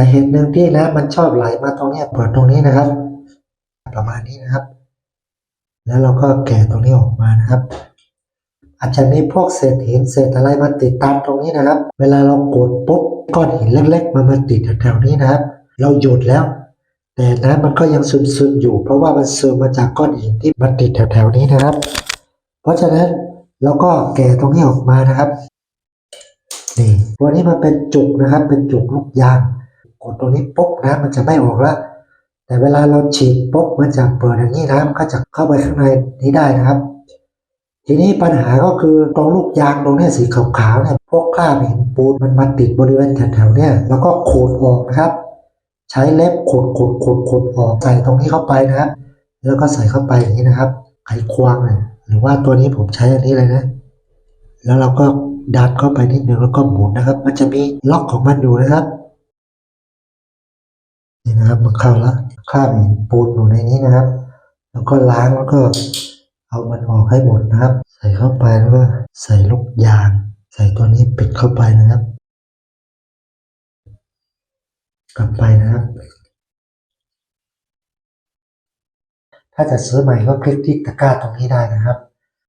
าเหตุหนึ่งที่น้ำมันชอบไหลมาตรงนี้เปิดตรงนี้นะครับ ประมาณนี้นะครับ แล้วเราก็แกะตรงนี้ออกมานะครับ อาจจะมีพวกเศษหินเศษอะไรมาติดตามตรงนี้นะครับ เวลาเรากดปุ๊บก้อนหินเล็ก ๆ มันมาติดแถวๆนี้นะครับ เราหยุดแล้ว แต่น้ำมันก็ยังซึมๆอยู่ เพราะว่ามันซึมมาจากก้อนหินที่มันติดแถวๆนี้นะครับ เพราะฉะนั้นเราก็แกะตรงนี้ออกมานะครับนี่ตัวนี้มันเป็นจุกนะครับ เป็นจุกลูกยาง กดตรงนี้ปุ๊บน้ำมันจะไม่ออกละแต่เวลาเราฉีดปุ๊บมันจะเปิดอย่างนี้น้ำก็จะเข้าไปข้างในนี้ได้นะครับ ทีนี้ปัญหาก็คือตรงลูกยางตรงนี้สีขาวๆเนี่ยพวกคราบหินปูนมันมาติดบริเวณแถวๆเนี่ยแล้วก็ขูดออกนะครับ ใช้เล็บขูดขูดขูดขูดออกใส่ตรงนี้เข้าไปนะครับแล้วก็ใส่เข้าไปอย่างนี้นะครับไขควงเนี่ยหรือว่าตัวนี้ผมใช้อันนี้เลยนะ แล้วเราก็ดันเข้าไปนิดนึงแล้วก็หมุนนะครับ มันจะมีล็อกของมันอยู่นะครับ นี่นะครับมันเข้าละคราบหินปูนอยู่ในนี้นะครับ แล้วก็ล้างแล้วก็เอามันออกให้หมดนะครับ ใส่เข้าไปแล้วก็ใส่ลูกยาง ใส่ตัวนี้ปิดเข้าไปนะครับ กลับไปนะครับ ถ้าจะซื้อใหม่ก็คลิกที่ตะกร้าตรงนี้ได้นะครับ